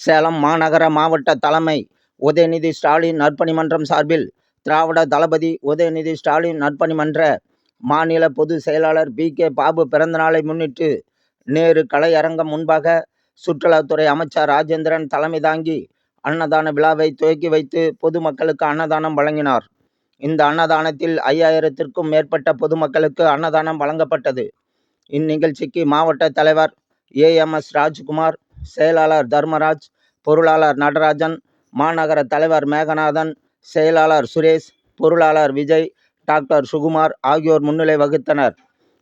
சேலம் மாநகர மாவட்ட தலைமை உதயநிதி ஸ்டாலின் நற்பணி மன்றம் சார்பில் திராவிட தளபதி உதயநிதி ஸ்டாலின் நற்பணி மன்ற மாநில பொதுச் செயலாளர் பி கே பாபு பிறந்தநாளை முன்னிட்டு நேரு கலையரங்கம் முன்பாக சுற்றுலாத்துறை அமைச்சர் ராஜேந்திரன் தலைமை தாங்கி அன்னதான விழாவை துவக்கி வைத்து பொதுமக்களுக்கு அன்னதானம் வழங்கினார். இந்த அன்னதானத்தில் ஐயாயிரத்திற்கும் மேற்பட்ட பொதுமக்களுக்கு அன்னதானம் வழங்கப்பட்டது. இந்நிகழ்ச்சிக்கு மாவட்ட தலைவர் ஏ. எம். எஸ். ராஜ்குமார், செயலாளர் தர்மராஜ், பொருளாளர் நடராஜன், மாநகர தலைவர் மேகநாதன், செயலாளர் சுரேஷ், பொருளாளர் விஜய், டாக்டர் சுகுமார் ஆகியோர் முன்னிலை வகித்தனர்.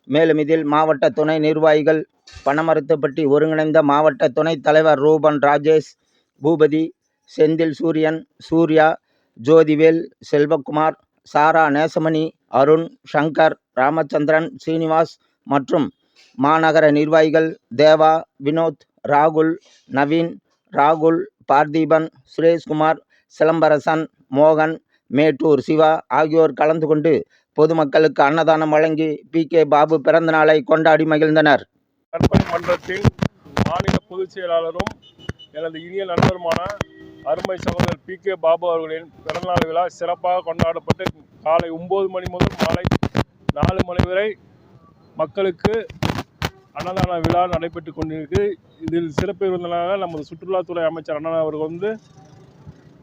மேலும் இதில் மாவட்ட துணை நிர்வாகிகள் பனமரத்துப்பட்டி ஒருங்கிணைந்த மாவட்ட துணைத் தலைவர் ரூபன் ராஜேஷ், பூபதி, செந்தில் சூரியன், சூர்யா, ஜோதிவேல், செல்வக்குமார், சாரா நேசமணி, அருண், சங்கர், ராமச்சந்திரன், சீனிவாஸ் மற்றும் மாநகர நிர்வாகிகள் தேவா, வினோத், ராகுல், நவீன், ராகுல், பார்த்திபன், சுரேஷ்குமார், சிலம்பரசன், மோகன், மேட்டூர் சிவா ஆகியோர் கலந்து கொண்டு பொதுமக்களுக்கு அன்னதானம் வழங்கி பி. கே. பாபு பிறந்தநாளை கொண்டாடி மகிழ்ந்தனர். மன்றத்தில் மாநில பொதுச் செயலாளரும் எனது இனிய நண்பருமான அருமை சகோதரர் பி கே பாபு அவர்களின் பிறந்தநாள் விழா சிறப்பாக கொண்டாடப்பட்டு காலை ஒம்பது மணி முதல் மாலை நாலு மணி வரை மக்களுக்கு அன்னதான விழா நடைபெற்று கொண்டிருக்கு. இதில் சிறப்பு விருந்தினராக நமது சுற்றுலாத்துறை அமைச்சர் அண்ணன் அவர்கள் வந்து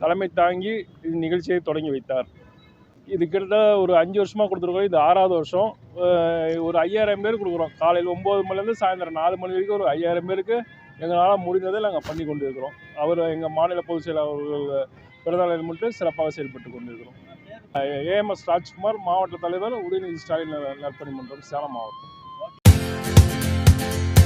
தலைமை தாங்கி இந்நிகழ்ச்சியை தொடங்கி வைத்தார். இது கிட்டத்தட்ட ஒரு அஞ்சு வருஷமாக கொடுத்துருக்கோம். இது ஆறாவது வருஷம். ஒரு ஐயாயிரம் பேர் கொடுக்குறோம். காலையில் ஒம்பது மணிலேருந்து சாயந்தரம் நாலு மணி வரைக்கும் ஒரு ஐயாயிரம் பேருக்கு எங்களால் முடிந்ததை நாங்கள் பண்ணி கொண்டு இருக்கிறோம் அவர் எங்கள் மாநில பொதுச் செயலாளர்கள் பிறந்தநாளில் மட்டும் சிறப்பாக செயல்பட்டு கொண்டிருக்கிறோம். ஏஎம்எஸ் ராஜ்குமார் மாவட்ட தலைவர் உதயநிதி ஸ்டாலின் நற்பணி மன்றம் சேலம் மாவட்டம். you